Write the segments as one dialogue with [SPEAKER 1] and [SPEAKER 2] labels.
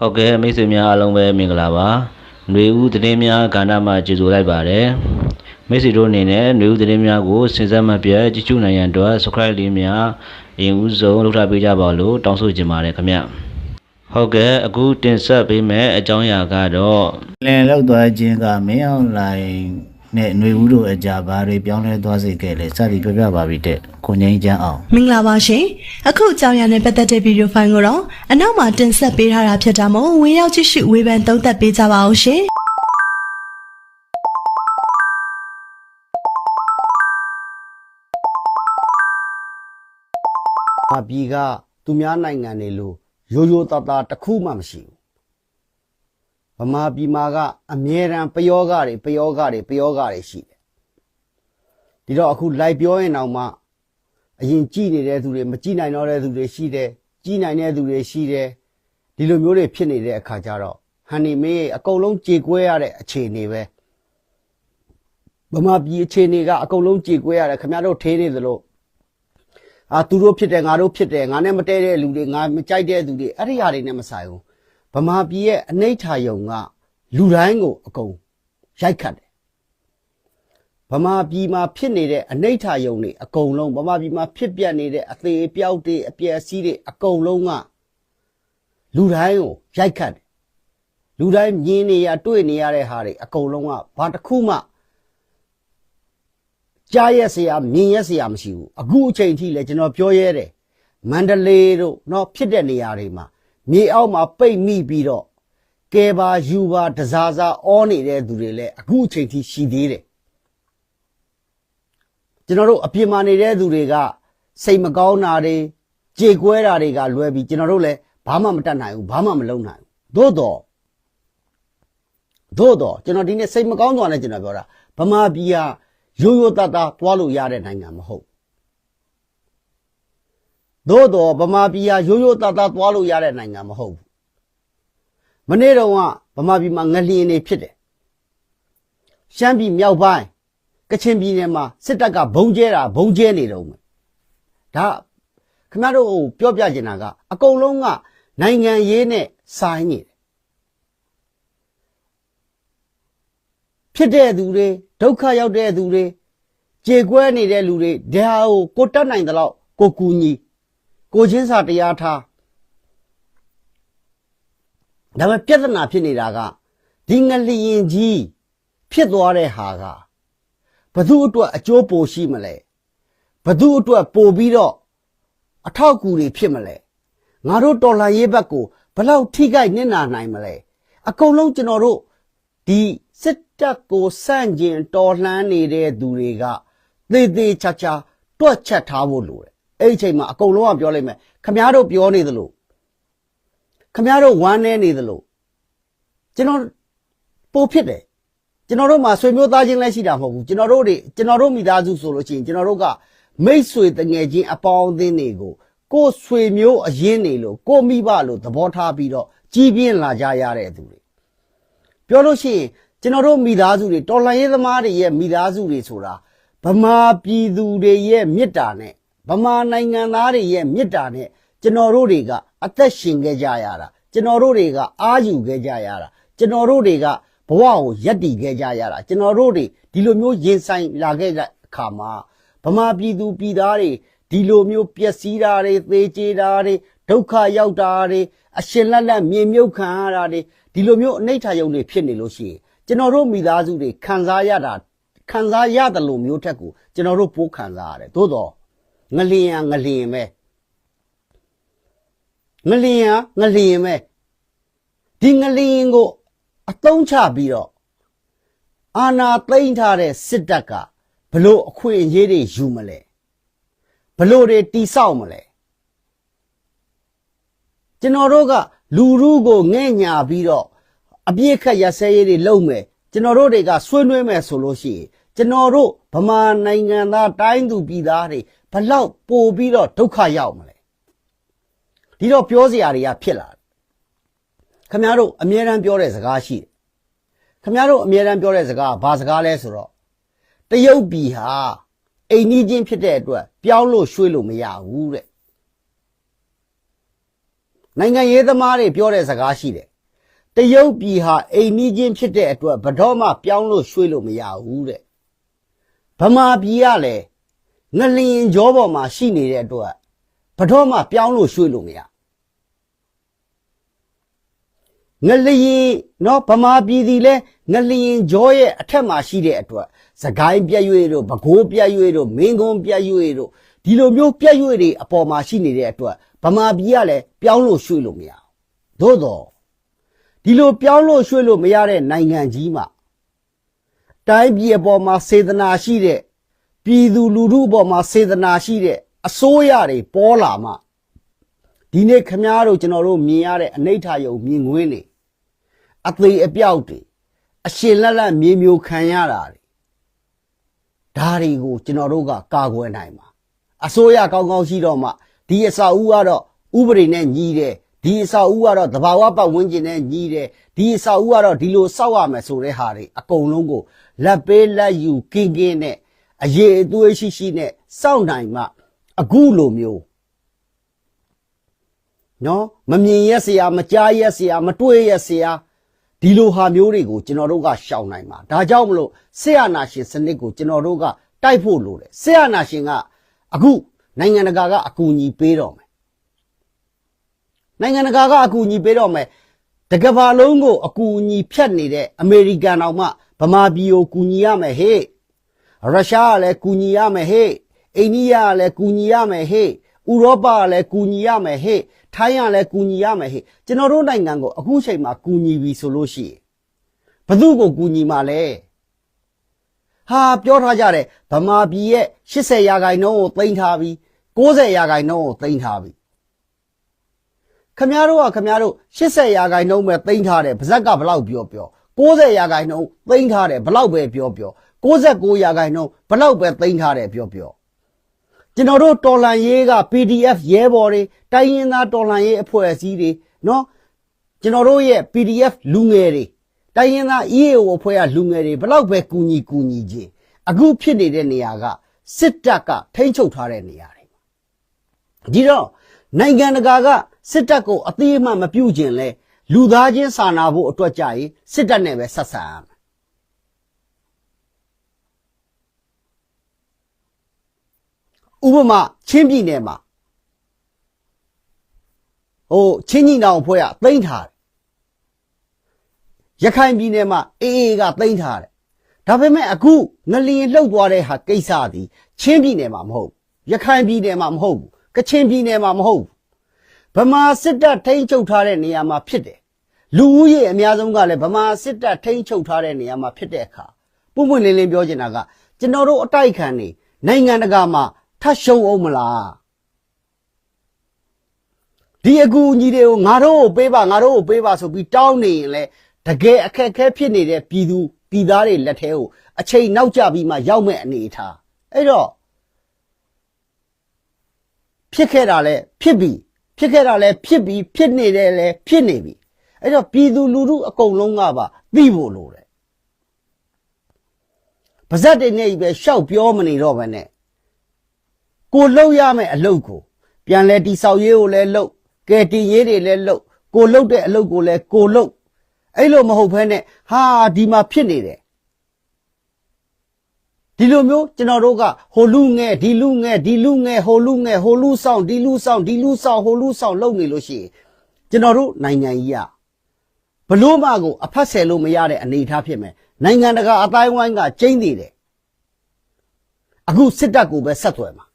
[SPEAKER 1] ဟုတ်ကဲ့မိတ်ဆွေများအားလုံးပဲမင်္ဂလာပါຫນွေဦးသတင်းများကဏ္ဍမှာကြိုဆိုလိုက်ပါတယ်မိတ်ဆွေတို့အနေနဲ့ຫນွေဦးသတင်းများကိုစဉ်ဆက်မပြတ်ကြည့်ရှုနိုင်ရန်အတွက် subscribe လေးများအရင်ဦးဆုံးလုပ်ထားပေးကြပါလို့တောင်းဆိုချင်ပါတယ်ခင်ဗျဟုတ်ကဲ့အခုတင်ဆက်ပေးမယ့်အကြောင်းအရာကတော့
[SPEAKER 2] လင်လောက်သွားခြင်းကမင်းအောင်လိုင် နဲ့ຫນွေဦးတို့အကြဘာတွေပြောင်းလဲသွားစေခဲ့လဲစသည်ပြောပြပါပြီတဲ့ကိုငိမ့်ချမ်းအောင်
[SPEAKER 3] မင်္ဂလာပါရှင်အခုအကြောင်းအရာနဲ့ပတ်သက်တဲ့ဗီဒီယိုဖိုင်ကိုတော့အနောက်မှာတင်ဆက်ပေးထားတာဖြစ်တာမို့ဝင်ရောက်ကြည့်ရှုဝေဖန်သုံးသပ်ပေးကြပါအောင်ရှင်။
[SPEAKER 4] ဗာပြည်ကသူများနိုင်ငံတွေလိုရိုးရိုးသားသားတစ်ခုမှမရှိဘူး။ ဗမာပြည်မှာကအမြဲတမ်းပယောဂတွေပယောဂတွေပယောဂတွေရှိတယ်။ဒီတော့အခုလိုက်ပြောရင်တော့မှအရင်ကြည်နေတဲ့သူတွေမကြည်နိုင်တော့တဲ့သူတွေရှိတယ်။ကြည်နိုင်တဲ့သူတွေရှိတယ်။ဒီလိုမျိုးတွေဖြစ်နေတဲ့အခါကျတော့ဟန်နီမင်းရဲ့အကုန်လုံးကြေကွဲရတဲ့အခြေအနေပဲ။ဗမာပြည်အခြေအနေကအကုန်လုံးကြေကွဲရတယ်ခင်ဗျားတို့ထေးနေသလိုအာသူတို့ဖြစ်တယ်ငါတို့ဖြစ်တယ်ငါနဲ့မတည့်တဲ့လူတွေငါမကြိုက်တဲ့သူတွေအဲ့ဒီဟာတွေနဲ့မဆိုင်ဘူး ဗမာပြည်ရဲ့အနှိဋ္ဌာယုံကလူတိုင်းကိုအကုန်ရိုက်ခတ်တယ်ဗမာပြည်မှာဖြစ်နေတဲ့အနှိဋ္ဌာယုံတွေအကုန်လုံးဗမာပြည်မှာဖြစ်ပြနေတဲ့အသေးအပြောက်တွေအပျက်အစီးတွေအကုန်လုံးကလူတိုင်းကိုရိုက်ခတ်တယ်လူတိုင်းမြင်နေရတွေ့နေရတဲ့ဟာတွေအကုန်လုံးကဘာတစ်ခုမှ ကြားရက်စရာမြင်ရက်စရာမရှိဘူးအခုအချိန်ထိလည်းကျွန်တော်ပြောရဲတယ်မန္တလေးတို့เนาะဖြစ်တဲ့နေရာတွေမှာ မြေအောက်မှာပိတ်မိပြီးတော့ကဲပါယူပါတစားစားအောနေတဲ့သူတွေလည်းအခုအချိန်ထိရှိသေးတယ်ကျွန်တော်တို့အပြင်မှာနေတဲ့သူတွေကစိတ်မကောင်းတာတွေကြေကွဲတာတွေကလွဲပြီးကျွန်တော်တို့လည်းဘာမှမတတ်နိုင်ဘူးဘာမှမလုပ်နိုင်ဘူးသို့တော့သို့တော့ကျွန်တော်ဒီနေ့စိတ်မကောင်းစွာနဲ့ကျွန်တော်ပြောတာဗမာပြည်ဟာရိုးရိုးသားသားသွားလို့ရတဲ့နိုင်ငံမဟုတ် သို့တော့ဗမာပြည်ဟာရိုးရိုးသားသားသွားလို့ရတဲ့နိုင်ငံမဟုတ်ဘူးမနေ့တော့ကဗမာပြည်မှာငလျင်တွေဖြစ်တယ်ရှမ်းပြည်မြောက်ပိုင်းကချင်ပြည်နယ်မှာစစ်တပ်ကဘုံကျဲတာဘုံကျဲနေတော့မယ်ဒါခင်ဗျားတို့ဟိုပြောပြချင်တာကအကုန်လုံးကနိုင်ငံရေးနဲ့ဆိုင်နေတယ်ဖြစ်တဲ့သူတွေဒုက္ခရောက်တဲ့သူတွေကြေကွဲနေတဲ့လူတွေဒါကိုကိုတတ်နိုင်တဲ့လောက်ကိုကူညီ ကိုချင်းစာတရားထားဒါပေမဲ့ပြဿနာဖြစ်နေတာကဒီငလျင်ကြီးဖြစ်သွားတဲ့ဟာကဘသူအတွက်အကျိုးပိုရှိမလဲဘသူအတွက်ပိုပြီးတော့အထောက်အကူတွေဖြစ်မလဲငါတို့တော်လှန်ရေးဘက်ကိုဘယ်လောက်ထိခိုက်နစ်နာနိုင်မလဲအကုန်လုံးကျွန်တော်တို့ဒီစစ်တပ်ကိုစန့်ကျင်တော်လှန်နေတဲ့သူတွေကသေသေးချာချာတွက်ချက်ထားဖို့လိုတယ် အဲ့ဒီအချိန်မှာအကုန်လုံးကပြောလိုက်မယ်ခမားတို့ပြောနေသလိုခမားတို့ဝမ်းနေနေသလိုကျွန်တော်ပိုဖြစ်တယ်ကျွန်တော်တို့မှာဆွေမျိုးသားချင်းလည်းရှိတာမဟုတ်ဘူးကျွန်တော်တို့တွေကျွန်တော်တို့မိသားစုဆိုလို့ရှိရင်ကျွန်တော်တို့ကမိတ်ဆွေတငယ်ချင်းအပေါင်းအသင်းတွေကိုကိုယ်ဆွေမျိုးအရင်းနေလို့ကိုယ်မိဘလို့သဘောထားပြီးတော့ကြီးပြင်းလာကြရတဲ့သူတွေပြောလို့ရှိရင်ကျွန်တော်တို့မိသားစုတွေတော်လှန်ရေးသမားတွေရဲ့မိသားစုတွေဆိုတာဗမာပြည်သူတွေရဲ့မေတ္တာနဲ့ ဗမာနိုင်ငံသားတွေရဲ့မေတ္တာနဲ့ကျွန်တော်တို့တွေကအသက်ရှင်ခဲ့ကြရတာကျွန်တော်တို့တွေကအာယူခဲ့ကြရတာကျွန်တော်တို့တွေကဘဝကိုယက်တည်ခဲ့ကြရတာကျွန်တော်တို့တွေဒီလိုမျိုးရင်ဆိုင်လာခဲ့တဲ့အခါမှာဗမာပြည်သူပြည်သားတွေဒီလိုမျိုးပျက်စီးတာတွေသေချေတာတွေဒုက္ခရောက်တာတွေအရှင်လက်လက်မြေမြုပ်ခံရတာတွေဒီလိုမျိုးအနိဋ္ဌာယုံတွေဖြစ်နေလို့ရှိရင်ကျွန်တော်တို့မိသားစုတွေခံစားရတာခံစားရတယ်လို့မျိုးထက်ကိုကျွန်တော်တို့ပိုးခံစားရတယ်သို့တော့ ငလျင်ရငလျင်ပဲငလျင်ရငလျင်ပဲဒီငလျင်ကိုအတုံးချပြီးတော့အာနာသိမ့်ထားတဲ့စစ်တပ်ကဘလို့အခွင့်အရေးတွေယူမလဲဘလို့တွေတိဆောက်မလဲကျွန်တော်တို့ကလူရုကိုငဲ့ညာပြီးတော့အပြစ်ခတ်ရဆဲရေးတွေလုပ်မယ်ကျွန်တော်တို့တွေကဆွေးနွေးမယ်ဆိုလို့ရှိရင်ကျွန်တော်တို့ဗမာနိုင်ငံသားတိုင်းသူပြည်သားတွေ ဘလောက်ပို့ပြီးတော့ဒုက္ခရောက်မလဲဒီတော့ပြောစရာတွေကဖြစ်လာတယ်ခမရတို့အမြဲတမ်းပြောတဲ့စကားရှိတယ်ခမရတို့အမြဲတမ်းပြောတဲ့စကားကဘာစကားလဲဆိုတော့တရုတ်ပြည်ဟာအိမ်နီးချင်းဖြစ်တဲ့အတွက်ပြောင်းလို့ရွှေ့လို့မရဘူးတဲ့နိုင်ငံရေးသမားတွေပြောတဲ့စကားရှိတယ်တရုတ်ပြည်ဟာအိမ်နီးချင်းဖြစ်တဲ့အတွက်ဘယ်တော့မှပြောင်းလို့ရွှေ့လို့မရဘူးတဲ့ဗမာပြည်ကလည်း ငလျင်ကြောပေါ်မှာရှိနေတဲ့အတွက်ဘယ်တော့မှပြောင်းလို့ရွှေ့လို့မရငလျင်နော်ဗမာပြည်ဒီလဲငလျင်ကြောရဲ့အထက်မှာရှိတဲ့အတွက်သခိုင်းပြက်ရွေတို့ပဲခူးပြက်ရွေတို့မင်းကုန်းပြက်ရွေတို့ဒီလိုမျိုးပြက်ရွေတွေအပေါ်မှာရှိနေတဲ့အတွက်ဗမာပြည်ကလည်းပြောင်းလို့ရွှေ့လို့မရဘူးသို့တော့ဒီလိုပြောင်းလို့ရွှေ့လို့မရတဲ့နိုင်ငံကြီးမှာတိုင်းပြည်အပေါ်မှာစေတနာရှိတဲ့ ပြည်သူလူထုအပေါ်မှာစေတနာရှိတဲ့အစိုးရတွေပေါ်လာမှဒီနေ့ခမားတို့ကျွန်တော်တို့မြင်ရတဲ့အနိဋ္ဌာယုံမြင်ငွေးနေအသေးအပြောက်တွေအရှင်လက်လက်မြေမျိုးခံရတာတွေဒါတွေကိုကျွန်တော်တို့ကကာကွယ်နိုင်မှာအစိုးရကောင်းကောင်းရှိတော့မှဒီအစာဦးကတော့ဥပဒေနဲ့ညီတယ်ဒီအစာဦးကတော့သဘာဝပတ်ဝန်းကျင်နဲ့ညီတယ်ဒီအစာဦးကတော့ဒီလိုစောက်ရမယ်ဆိုတဲ့ဟာတွေအကုန်လုံးကိုလက်ပေးလက်ယူကင်းကင်းနဲ့ အရေးအသွေးရှိရှိနဲ့စောင့်နိုင်မှအခုလိုမျိုးနော်မမြင်ရက်စရာမကြားရက်စရာမတွေ့ရက်စရာဒီလိုဟာမျိုးတွေကိုကျွန်တော်တို့ကရှောင်နိုင်မှာဒါကြောင့်မလို့ဆရာနာရှင်စနစ်ကိုကျွန်တော်တို့ကတိုက်ဖို့လိုတယ်ဆရာနာရှင်ကအခုနိုင်ငံတကာကအကူအညီပေးတော့မယ်နိုင်ငံတကာကအကူအညီပေးတော့မယ်တကဘာလုံးကိုအကူအညီဖြတ်နေတဲ့အမေရိကန်တော်မှဗမာပြည်ကိုကူညီရမယ်ဟေ့ ရုရှားကလည်းကူညီရမယ်ဟေ့အိန္ဒိယကလည်းကူညီရမယ်ဟေ့ဥရောပကလည်းကူညီရမယ်ဟေ့ထိုင်းကလည်းကူညီရမယ်ဟေ့ကျွန်တော်တို့နိုင်ငံကိုအခုချိန်မှာကူညီပြီဆိုလို့ရှိရင်ဘယ်သူကိုကူညီမှာလဲဟာပြောထားကြတယ်ဗမာပြည်ရဲ့80ရာခိုင်နှုန်းကိုသိမ်းထားပြီး90ရာခိုင်နှုန်းကိုသိမ်းထားပြီးခမရတို့ကခမရတို့80ရာခိုင်နှုန်းပဲသိမ်းထားတယ်ဗဇက်ကဘလောက်ပြောပြော90ရာခိုင်နှုန်းသိမ်းထားတယ်ဘလောက်ပဲပြောပြော 69ရာခိုင်နှုန်းဘလောက်ပဲသိမ်းထားတယ်ပြောပြောကျွန်တော်တို့တော်လန်ရေးက PDF ရဲဘော်တွေတိုင်းရင်းသားတော်လန်ရေးအဖွဲ့အစည်းတွေနော်ကျွန်တော်တို့ရဲ့ PDF လူငယ်တွေတိုင်းရင်းသား EAO အဖွဲ့ကလူငယ်တွေဘလောက်ပဲကူညီကူညီခြင်းအခုဖြစ်နေတဲ့နေရာကစစ်တပ်ကထိန်းချုပ်ထားတဲ့နေရာတွေဒီတော့နိုင်ငံတကာကစစ်တပ်ကိုအသေးအမှမပြုတ်ကျင်လဲလူသားချင်းစာနာဖို့အတွက်ကြရင်စစ်တပ်နဲ့ပဲဆက်ဆံရမယ် ဥပမာချင်းပြည်နယ်မှာဟိုချင်းကြီးနောင်ဖွဲ့ကသိမ့်ထားတယ်ရခိုင်ပြည်နယ်မှာအေးအေးကသိမ့်ထားတယ်ဒါပေမဲ့အခုငလျင်လှုပ်သွားတဲ့ဟာကိစ္စသည်ချင်းပြည်နယ်မှာမဟုတ်ဘူးရခိုင်ပြည်နယ်မှာမဟုတ်ဘူးကချင်ပြည်နယ်မှာမဟုတ်ဘူးဗမာစစ်တပ်ထိန်းချုပ်ထားတဲ့နေရာမှာဖြစ်တယ်လူဦးရေအများဆုံးကလည်းဗမာစစ်တပ်ထိန်းချုပ်ထားတဲ့နေရာမှာဖြစ်တဲ့အခါပုံပွင့်လင်းလင်းပြောချင်တာကကျွန်တော်တို့အတိုက်ခံနေနိုင်ငံတကာမှာ ထပ်ရှုံအောင်မလားဒီအကူအညီတွေကိုငါတို့ကိုပေးပါငါတို့ကိုပေးပါဆိုပြီးတောင်းနေရင်လေတကယ်အခက်အခဲဖြစ်နေတဲ့ပြည်သူပြည်သားတွေလက်ထဲကိုအချိန်နောက်ကျပြီးမှရောက်မဲ့အနေအထားအဲ့တော့ဖြစ်ခဲ့တာလဲဖြစ်ပြီဖြစ်ခဲ့တာလဲဖြစ်ပြီဖြစ်နေတယ်လဲဖြစ်နေပြီအဲ့တော့ပြည်သူလူထုအကုန်လုံးကပါသိဖို့လိုတယ်ပါဇက်တွေနဲ့ပဲရှောက်ပြောမနေတော့ဘဲနဲ့ ကိုလှုပ်ရမယ်အလုပ်ကိုပြန်လဲတိဆောက်ရေးကိုလည်းလှုပ်ကဲတင်ရေးတွေလည်းလှုပ်ကိုလှုပ်တဲ့အလုပ်ကိုလည်းကိုလှုပ်အဲ့လိုမဟုတ်ဘဲနဲ့ဟာဒီမှာဖြစ်နေတယ်ဒီလိုမျိုးကျွန်တော်တို့ကဟိုလူငယ်ဒီလူငယ်ဒီလူငယ်ဟိုလူငယ်ဟိုလူဆောင်ဒီလူဆောင်ဒီလူဆောင်ဟိုလူဆောင်လုပ်နေလို့ရှိရင်ကျွန်တော်တို့နိုင်ငံကြီးကဘလို့မကိုအဖက်ဆယ်လို့မရတဲ့အနေအထားဖြစ်မယ်နိုင်ငံတကာအတိုင်းဝိုင်းကကျင်းနေတယ်အခုစစ်တပ်ကိုပဲဆက်သွယ်မှာ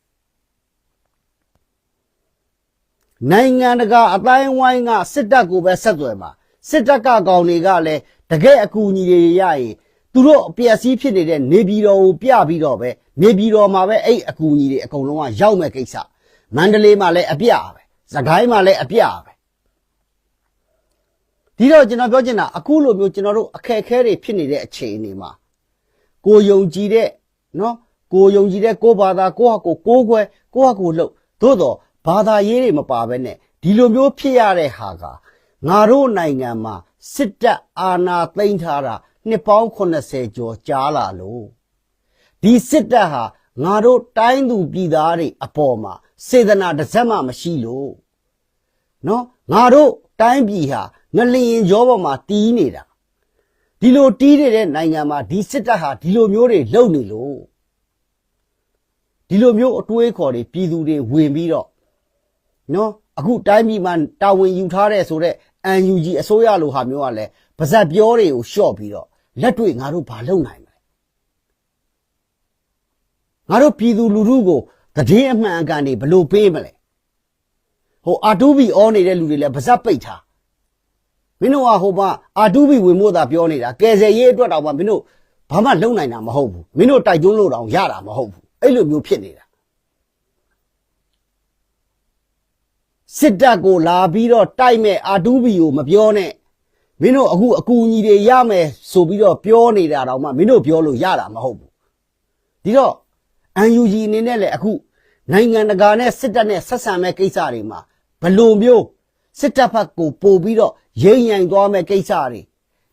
[SPEAKER 4] နိုင်ငံတကာအတိုင်းဝိုင်းကစစ်တပ်ကိုပဲဆက်သွယ်မှာစစ်တပ်ကကောင်တွေကလည်းတကယ်အကူအညီတွေရရင်သူတို့အပြည့်အစည်းဖြစ်နေတဲ့နေပြည်တော်ကိုပြပြီးတော့ပဲနေပြည်တော်မှာပဲအဲ့အကူအညီတွေအကုန်လုံးကရောက်မဲ့ကိစ္စမန္တလေးမှာလည်းအပြပဲစကိုင်းမှာလည်းအပြပဲဒီတော့ကျွန်တော်ပြောချင်တာအခုလိုမျိုးကျွန်တော်တို့အခက်အခဲတွေဖြစ်နေတဲ့အခြေအနေမှာကိုယုံကြည်တဲ့နော်ကိုယုံကြည်တဲ့ကိုဘာသာကိုဟာကိုကိုးကွယ်ကိုဟာကိုလှုပ်သို့တော့ ဘာသာရေးတွေမပါဘဲနဲ့ဒီလိုမျိုးဖြစ်ရတဲ့ဟာကငါတို့နိုင်ငံမှာစစ်တပ်အာဏာသိမ်းထားတာနှစ်ပေါင်း80ကျော်ကြာလာလို့ဒီစစ်တပ်ဟာငါတို့တိုင်းသူပြည်သားတွေအပေါ်မှာစေတနာတစ်စက်မှမရှိလို့နော်ငါတို့တိုင်းပြည်ဟာငလျင်ကြောပေါ်မှာတီးနေတာဒီလိုတီးနေတဲ့နိုင်ငံမှာဒီစစ်တပ်ဟာဒီလိုမျိုးတွေလုပ်နေလို့ဒီလိုမျိုးအတွေးခေါ်တွေပြည်သူတွေဝင်ပြီးတော့ နော်အခုတိုင်းပြည်မှာတာဝန်ယူထားတဲ့ဆိုတော့ UNG အစိုးရလိုဟာမျိုးကလည်းပါဇက်ပြောတွေကိုရှော့ပြီးတော့လက်တွေ့ငါတို့ဘာလုပ်နိုင်မလဲငါတို့ပြည်သူလူထုကိုတည်င်းအမှန်အကန်တွေဘယ်လိုပေးမလဲဟိုအာတူဘီအောနေတဲ့လူတွေလည်းပါဇက်ပိတ်ထားမင်းတို့ကဟိုမှာအာတူဘီဝင်မို့သာပြောနေတာကယ်ဆယ်ရေးအတွက်တောင်မှမင်းတို့ဘာမှလုပ်နိုင်တာမဟုတ်ဘူးမင်းတို့တိုက်တွန်းလို့တောင်ရတာမဟုတ်ဘူးအဲ့လိုမျိုးဖြစ်နေတာ စစ်တပ်ကိုလာပြီးတော့တိုက်မဲ့အာတူဘီကိုမပြောနဲ့မင်းတို့အခုအကူအညီတွေရမယ်ဆိုပြီးတော့ပြောနေတာတော့မှမင်းတို့ပြောလို့ရတာမဟုတ်ဘူးဒီတော့ UNG အနေနဲ့လည်းအခုနိုင်ငံတကာနဲ့စစ်တပ်နဲ့ဆက်ဆံမဲ့ကိစ္စတွေမှာဘယ်လိုမျိုးစစ်တပ်ဘက်ကိုပို့ပြီးတော့ရိမ့်ရိုင်သွားမဲ့ကိစ္စတွေ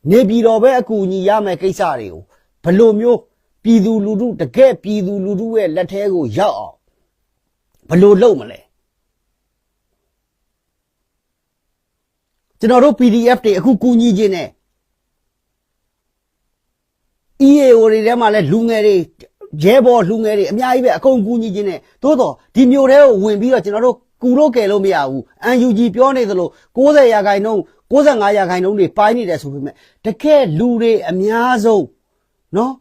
[SPEAKER 4] နေပြည်တော်ပဲအကူအညီရမဲ့ကိစ္စတွေကိုဘယ်လိုမျိုးပြည်သူလူထုတကယ်ပြည်သူလူထုရဲ့လက်ထဲကိုရောက်အောင်ဘယ်လိုလုပ်မလဲ ကျွန်တော်တို့ PDF တွေအခုကူညီခြင်းနဲ့ EAO တွေထဲမှာလည်းလူငယ်တွေရဲဘော်လူငယ်တွေအများကြီးပဲအကုန်ကူညီခြင်းနဲ့သို့တော့ဒီမျိုးတွေကိုဝင်ပြီးတော့ကျွန်တော်တို့ကူလို့ကယ်လို့မရဘူး UNG ပြောနေသလို60ရာခိုင်နှုန်း65ရာခိုင်နှုန်းတွေပိုင်းနေတယ်ဆိုပေမဲ့တကယ်လူတွေအများဆုံးနော်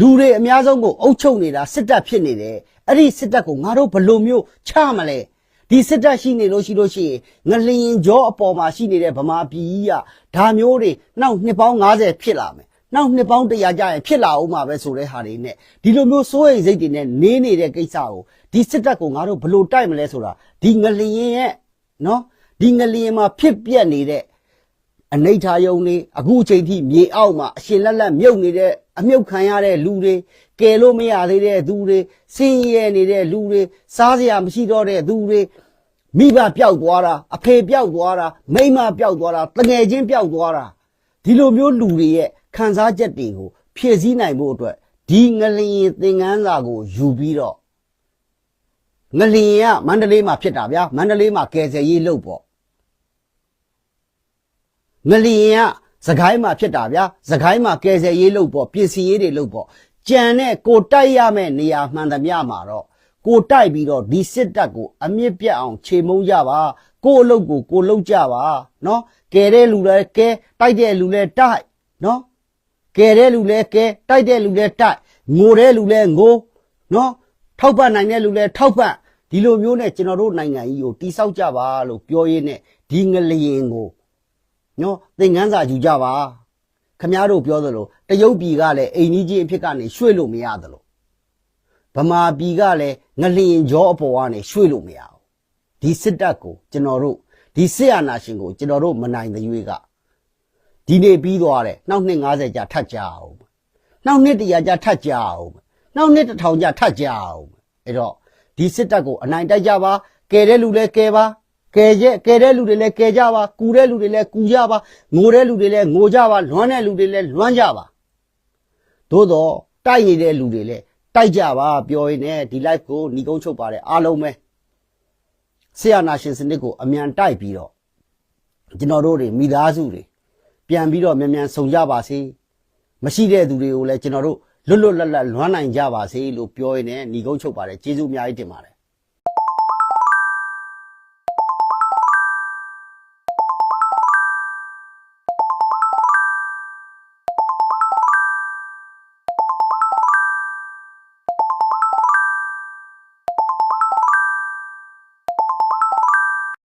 [SPEAKER 4] လူတွေအများဆုံးကိုအုပ်ချုပ်နေတာစစ်တပ်ဖြစ်နေတယ်အဲ့ဒီစစ်တပ်ကိုငါတို့ဘယ်လိုမျိုးချမလဲ ဒီစစ်တပ်ရှိနေလို့ရှိလို့ရှိရင်ငလျင်ကြောအပေါ်မှာရှိနေတဲ့ဗမာပြည်ကြီးကဒါမျိုးတွေနောက်နှစ်ပေါင်း90ဖြစ်လာမယ်နောက်နှစ်ပေါင်း100ကြာရင်ဖြစ်လာအောင်မှာပဲဆိုတဲ့ဟာတွေနဲ့ဒီလိုမျိုးစိုးရိမ်စိတ်တွေနဲ့နေနေတဲ့ကိစ္စကိုဒီစစ်တပ်ကိုငါတို့ဘယ်လိုတိုက်မလဲဆိုတာဒီငလျင်ရဲ့နော်ဒီငလျင်မှာဖြစ်ပြက်နေတဲ့ အနိဋ္ဌာယုံတွေအခုအချိန်ထိမြေအောက်မှာအရှင်လက်လက်မြုပ်နေတဲ့အမြုပ်ခံရတဲ့လူတွေကယ်လို့မရသေးတဲ့သူတွေဆင်းရဲနေတဲ့လူတွေစားစရာမရှိတော့တဲ့သူတွေမိဘပျောက်သွားတာအဖေပျောက်သွားတာမိန်းမပျောက်သွားတာတငယ်ချင်းပျောက်သွားတာဒီလိုမျိုးလူတွေရဲ့ခံစားချက်တွေကိုဖြည့်ဆည်းနိုင်ဖို့အတွက်ဒီငလျင်သင်္ကန်းစာကိုယူပြီးတော့ငလျင်ကမန္တလေးမှာဖြစ်တာဗျာမန္တလေးမှာကယ်ဆယ်ရေးလုပ်ပေါ့ ငလျင်ကစကိုင်းမှာဖြစ်တာဗျာစကိုင်းမှာကယ်ဆယ်ရေးလုပ်ပေါ့ပြင်ဆင်ရေးတွေလုပ်ပေါ့ကြံတဲ့ကိုတိုက်ရမယ့်နေရာမှန်သမျှမှာတော့ကိုတိုက်ပြီးတော့ဒီစစ်တပ်ကိုအမြင့်ပြတ်အောင်ခြေမုံကြပါကိုအလုပ်ကိုကိုလုပ်ကြပါနော်ကယ်တဲ့လူလည်းကဲတိုက်တဲ့လူလည်းတိုက်နော်ကယ်တဲ့လူလည်းကဲတိုက်တဲ့လူလည်းတိုက်ငိုတဲ့လူလည်းငိုနော်ထောက်ပံ့နိုင်တဲ့လူလည်းထောက်ပံ့ဒီလိုမျိုးနဲ့ကျွန်တော်တို့နိုင်ငံကြီးကိုတိဆောက်ကြပါလို့ပြောရင်းနဲ့ဒီငလျင်ကို နော်သင်ငန်းစာယူကြပါခမားတို့ပြောသလိုတရုတ်ပြည်ကလည်းအိမ်ကြီးချင်းအဖြစ်ကနေရွှေ့လို့မရသလိုဗမာပြည်ကလည်းငလျင်ကြောအပေါ်ကနေရွှေ့လို့မရဘူးဒီစစ်တပ်ကိုကျွန်တော်တို့ဒီစစ်အာဏာရှင်ကိုကျွန်တော်တို့မနိုင်တဲ့ရွေးကဒီနေ့ပြီးသွားတယ်နောက်နှစ်90ကြာထပ်ကြအောင်နောက်နှစ်တရာကြာထပ်ကြအောင်နောက်နှစ်တစ်ထောင်ကြာထပ်ကြအောင်အဲ့တော့ဒီစစ်တပ်ကိုအနိုင်တိုက်ကြပါကယ်တဲ့လူလည်းကယ်ပါ ကယ်ရဲ့ကယ်တဲ့လူတွေလည်းကယ်ကြပါကူတဲ့လူတွေလည်းကူကြပါငိုတဲ့လူတွေလည်းငိုကြပါလွမ်းတဲ့လူတွေလည်းလွမ်းကြပါသို့တော့တိုက်နေတဲ့လူတွေလည်းတိုက်ကြပါပြောရင်းနဲ့ဒီ live ကိုညီကုန်းချုပ်ပါတယ်အားလုံးပဲဆရာနာရှင်စနစ်ကိုအမြန်တိုက်ပြီးတော့ကျွန်တော်တို့တွေမိသားစုတွေပြန်ပြီးတော့မြန်မြန်ဆောင်ကြပါစေမရှိတဲ့သူတွေကိုလည်းကျွန်တော်တို့လွတ်လွတ်လပ်လပ်လွမ်းနိုင်ကြပါစေလို့ပြောရင်းနဲ့ညီကုန်းချုပ်ပါတယ်ကျေးဇူးအများကြီးတင်ပါတယ်